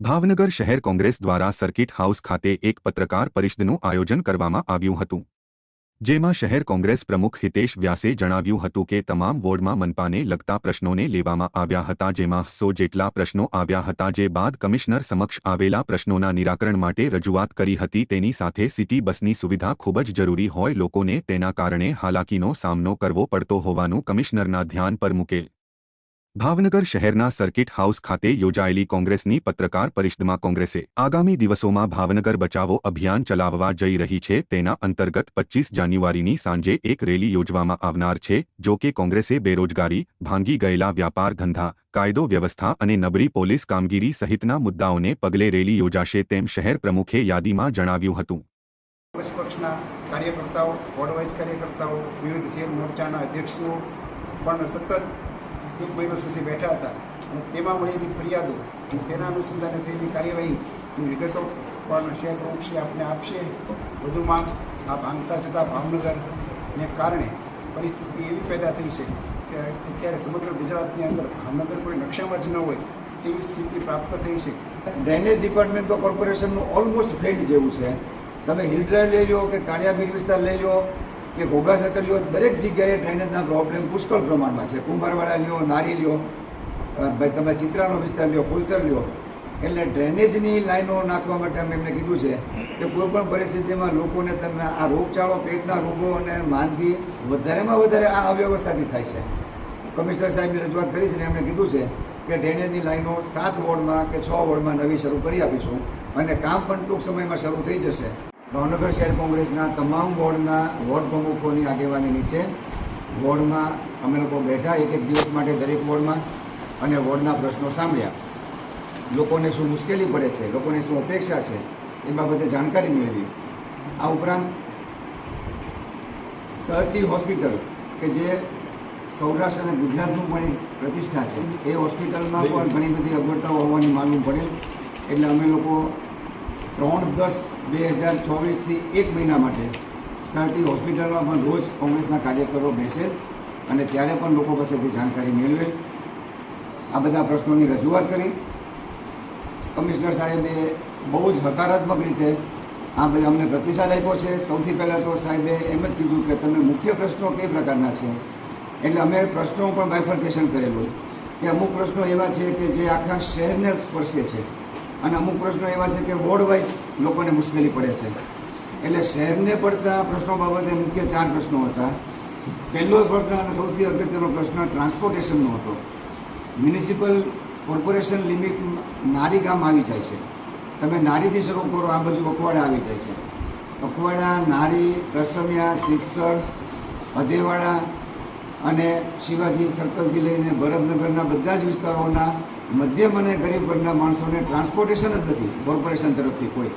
ભાવનગર શહેર કોંગ્રેસ દ્વારા circuit house ખાતે એક પત્રકાર પરિષદનું આયોજન કરવામાં આવ્યું હતું. જેમાં શહેર કોંગ્રેસ પ્રમુખ હિતેશ વ્યાસે જણાવ્યું હતું કે તમામ વોર્ડમાં મનપાને લગતા પ્રશ્નોને લેવામાં આવ્યા હતા જેમાં સો જેટલા પ્રશ્નો આવ્યા હતા જે બાદ કમિશનર સમક્ષ આવેલા પ્રશ્નોના નિરાકરણ માટે રજૂઆત કરી હતી તેની સાથે સિટી બસની સુવિધા ખૂબ જ જરૂરી હોય લોકોને તેના કારણે હાલાકીનો સામનો કરવો પડતો હોવાનું કમિશનરના ધ્યાન પર મૂકેલ. ભાવનગર શહેરના સર્કિટ હાઉસ ખાતે યોજાયેલી કોંગ્રેસની પત્રકાર પરિષદમાં કોંગ્રેસે આગામી દિવસોમાં ભાવનગર બચાવો અભિયાન ચલાવવા જઈ રહી છે તેના અંતર્ગત પચ્ચીસ જાન્યુઆરીની સાંજે એક રેલી યોજવામાં આવનાર છે, જો કે કોંગ્રેસે બેરોજગારી, ભાંગી ગયેલા વ્યાપાર ધંધા, કાયદો વ્યવસ્થા અને નબળી પોલીસ કામગીરી સહિતના મુદ્દાઓને પગલે રેલી યોજાશે તેમ શહેર પ્રમુખે યાદીમાં જણાવ્યું હતું. કાર્યકર્તાઓ, વોર્ડ કાર્યકર્તાઓ, વિવિધ શેર મોરચાના અધ્યક્ષો પણ સતત એક મહિનો સુધી બેઠા હતા. અને તેમાં મળેલી ફરિયાદો. અને તેના અનુસંધાને થયેલી કાર્યવાહીની વિગતો પણ શહેર પ્રમુખશ્રી આપને આપશે. વધુમાં આ ભાંગતા જતા ભાવનગરને કારણે પરિસ્થિતિ એવી પેદા થઈ છે કે અત્યારે સમગ્ર ગુજરાતની અંદર ભાવનગર કોઈ નકશામાં જ ન હોય તેવી સ્થિતિ પ્રાપ્ત થઈ છે. ડ્રેનેજ ડિપાર્ટમેન્ટ તો કોર્પોરેશનનું ઓલમોસ્ટ ફેલ્ડ જેવું છે. તમે હિલ ડ્રાઈવ લઈ લો કે કાળિયાબીર વિસ્તાર લઈ લો કે ઘોઘા લ્યો દરેક જગ્યાએ ડ્રેનેજના પ્રોબ્લેમ પુષ્કળ પ્રમાણમાં છે. કુંભારવાડા લ્યો, નારી લ્યો ભાઈ તમે ચિત્રાનો વિસ્તાર લ્યો, ફુલસર લ્યો, એટલે ડ્રેનેજની લાઈનો નાખવા માટે અમે એમને કીધું છે કે કોઈ પણ પરિસ્થિતિમાં લોકોને તમે આ રોગચાળો, પેટના રોગો અને માંદગી વધારેમાં વધારે આ અવ્યવસ્થાથી થાય છે. કમિશનર સાહેબની રજૂઆત કરી છે ને એમણે કીધું છે કે ડ્રેનેજની લાઈનો સાત વોર્ડમાં કે છ વોર્ડમાં નવી શરૂ કરી આપીશું અને કામ પણ ટૂંક સમયમાં શરૂ થઈ જશે. ભાવનગર શહેર કોંગ્રેસના તમામ વોર્ડના વોર્ડ પ્રમુખોની આગેવાની નીચે વોર્ડમાં અમે લોકો બેઠા એક એક દિવસ માટે દરેક વોર્ડમાં અને વોર્ડના પ્રશ્નો સાંભળ્યા. લોકોને શું મુશ્કેલી પડે છે? લોકોને શું અપેક્ષા છે? એ બાબતે જાણકારી મેળવી. આ ઉપરાંત સરટી હોસ્પિટલ કે જે સૌરાષ્ટ્ર અને ગુજરાતનું પણ પ્રતિષ્ઠા છે, એ હોસ્પિટલમાં પણ ઘણી બધી અગવડતાઓ હોવાની માલુમ પડે. એટલે અમે લોકો ત્રણ દસ બે હજાર ચોવીસથી એક મહિના માટે સરટી હોસ્પિટલમાં પણ રોજ કોંગ્રેસના કાર્યકરો બેસે અને ત્યારે પણ લોકો પાસેથી જાણકારી મેળવેલ. આ બધા પ્રશ્નોની રજૂઆત કરી. કમિશનર સાહેબે બહુ જ હકારાત્મક રીતે આ બધા અમને પ્રતિસાદ આપ્યો છે. સૌથી પહેલાં તો સાહેબે એમ જ કીધું કે તમે મુખ્ય પ્રશ્નો કઈ પ્રકારના છે? એટલે અમે પ્રશ્નો પણ બાયફર્કેશન કરેલું. કે અમુક પ્રશ્નો એવા છે કે જે આખા શહેરને સ્પર્શે છે. અને અમુક પ્રશ્નો એવા છે કે વોર્ડ વાઇઝ લોકોને મુશ્કેલી પડે છે. એટલે શહેરને પડતા પ્રશ્નો બાબતે મુખ્ય ચાર પ્રશ્નો હતા. પહેલો પ્રશ્ન અને સૌથી અગત્યનો પ્રશ્ન ટ્રાન્સપોર્ટેશનનો હતો. મ્યુનિસિપલ કોર્પોરેશન લિમિટ નારી ગામ આવી જાય છે. તમે નારીથી શરૂ કરો, આ બાજુ અખવાડા આવી જાય છે. અખવાડા નારી કરસમિયા સિત્સર અધેવાડા અને શિવાજી સર્કલથી લઈને ભરતનગરના બધા જ વિસ્તારોના મધ્યમ અને ગરીબ વર્ગના માણસોને ટ્રાન્સપોર્ટેશન જ નથી કોર્પોરેશન તરફથી કોઈ.